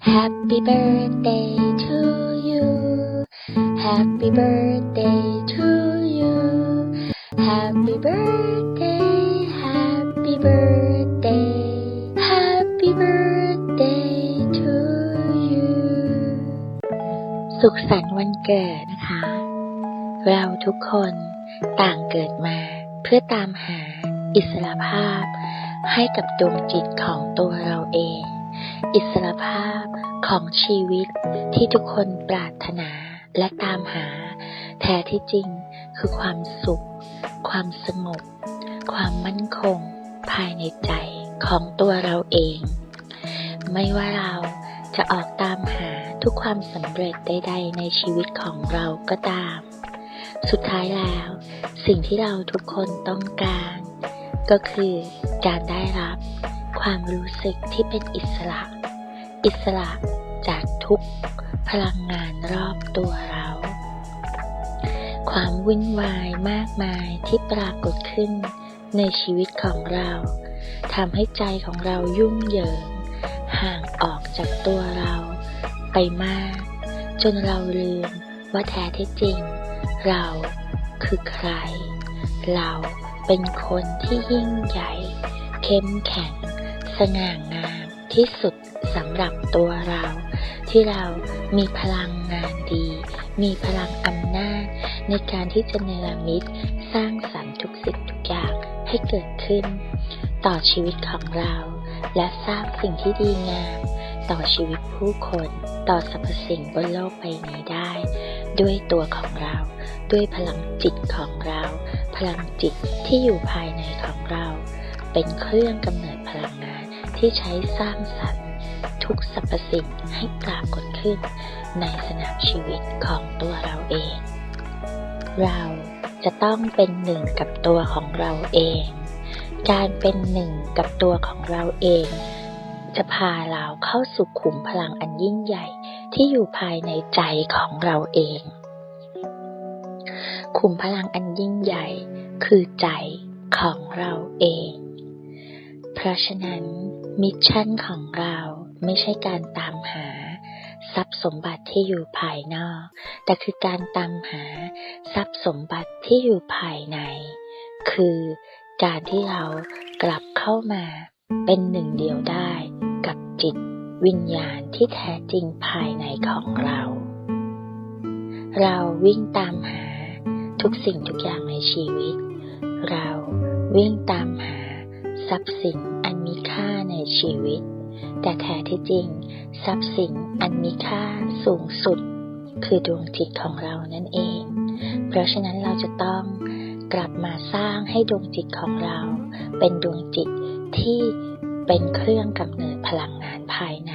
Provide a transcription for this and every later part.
Happy birthday to you Happy birthday to you Happy birthday Happy birthday Happy birthday to you สุขสันต์วันเกิดนะคะ เราทุกคนต่างเกิดมาเพื่อตามหาอิสรภาพให้กับดวงจิตของตัวเราเอง อิสรภาพของชีวิตที่ทุกคนปรารถนาและตามหา แท้ที่จริงคือความสุข ความสงบ ความมั่นคง ภายในใจของตัวเราเอง ไม่ว่าเราจะออกตามหาทุกความสำเร็จใดๆในชีวิตของเราก็ตาม สุดท้ายแล้ว สิ่งที่เราทุกคนต้องการ ก็คือการได้รับ ความรู้สึกที่เป็นอิสระ อิสระจากทุกพลังงานรอบตัวเรา ความวุ่นวายมากมายที่ปรากฏขึ้นในชีวิตของเราทำให้ใจของเรายุ่งเหยิง ห่างออกจากตัวเราไปมาก จนเราลืมว่าแท้ที่จริง เราคือใคร เราเป็นคนที่ยิ่งใหญ่ เข้มแข็ง สง่างามที่สุดสำหรับตัวเรา ที่เรามีพลังงานดี มีพลังอำนาจ ในการที่จะเนรมิตสร้างสรรค์ทุกสิ่งทุกอย่างให้เกิดขึ้น ต่อชีวิตของเรา และสร้างสิ่งที่ดีงาม ต่อชีวิตผู้คนต่อสรรพสิ่งบนโลกใบนี้ได้ ด้วยตัวของเรา ด้วยพลังจิตของเรา พลังจิตที่อยู่ภายในของเรา เป็นเครื่องกำเนิดพลังงาน ที่ใช้สร้างสรรค์ทุกสรรพสิ่งให้ปรากฏขึ้นในสนามชีวิตของตัวเราเอง เราจะต้องเป็นหนึ่งกับตัวของเราเอง การเป็นหนึ่งกับตัวของเราเอง จะพาเราเข้าสู่ขุมพลังอันยิ่งใหญ่ที่อยู่ภายในใจของเราเอง ขุมพลังอันยิ่งใหญ่คือใจของเราเอง เพราะฉะนั้น มิชชั่นของเราไม่ใช่การตามหา ทรัพย์สมบัติที่อยู่ภายนอก แต่คือการตามหา ทรัพย์สมบัติที่อยู่ภายใน คือการที่เรากลับเข้ามาเป็นหนึ่งเดียวได้กับจิตวิญญาณที่แท้จริงภายในของเรา เราวิ่งตามหาทุกสิ่งทุกอย่างในชีวิต เราวิ่งตามหา ทรัพย์สินอันมีค่าในชีวิต แต่แท้ที่จริง ทรัพย์สินอันมีค่าสูงสุด คือดวงจิตของเรานั่นเอง เพราะฉะนั้นเราจะต้องกลับมาสร้างให้ดวงจิตของเรา เป็นดวงจิตที่เป็นเครื่องกำเนิดพลังงานภายใน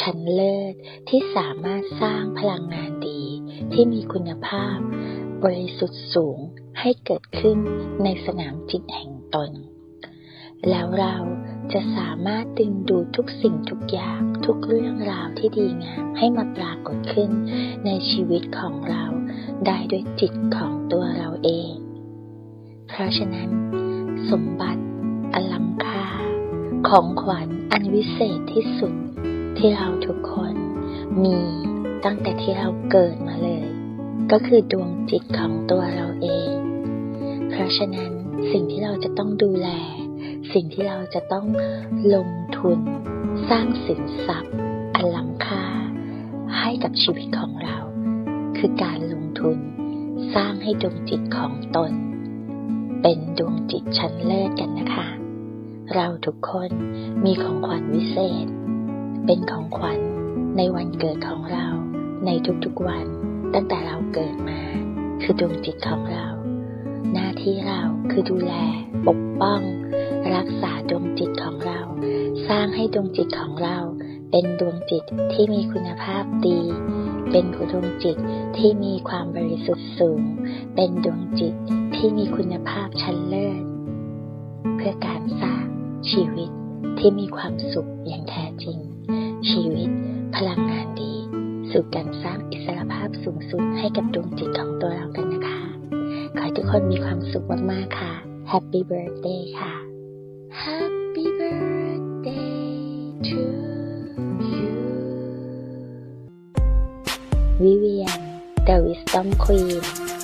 ชั้นเลิศที่สามารถสร้างพลังงานดี ที่มีคุณภาพ บริสุทธิ์สูงให้เกิดขึ้นในสนามจิตแห่งตน แล้วเราจะสามารถดึงดูทุกสิ่งทุกอย่างทุกเรื่องราวที่ดีงามให้มาปรากฏขึ้นในชีวิตของเราได้ด้วยจิตของตัวเราเอง เพราะฉะนั้น สมบัติอล้ำค่า ของขวัญอันวิเศษที่สุดที่เราทุกคนมีตั้งแต่ที่เราเกิดมาเลย ก็คือดวงจิตของตัวเราเอง เพราะฉะนั้นสิ่งที่เราจะต้องดูแล สิ่งที่เราจะต้องลงทุน สร้างสินทรัพย์ อันล้ำค่า ให้กับชีวิตของเรา คือการลงทุน สร้างให้ดวงจิตของตน เป็นดวงจิตชั้นเลิศกันนะคะ เราทุกคนมีของขวัญวิเศษ เป็นของขวัญในวันเกิดของเรา ในทุกๆวัน ตั้งแต่เราเกิดมา คือดวงจิตของเรา หน้าที่เราคือดูแลปกป้อง รักษาดวงจิตของเรา สร้างให้ดวงจิตของเรา เป็นดวงจิตที่มีคุณภาพดี เป็นดวงจิตที่มีความบริสุทธิ์สูง เป็นดวงจิตที่มีคุณภาพชั้นเลิศ เพื่อการสร้างชีวิตที่มีความสุขอย่างแท้จริง ชีวิต พลังงานดี สู่การสร้างอิสรภาพสูงสุดให้กับดวงจิตของตัวเรากันนะคะ ขอให้ทุกคนมีความสุขมากๆค่ะ Happy Birthday ค่ะ Happy birthday to you. Vivian, the Wisdom Queen.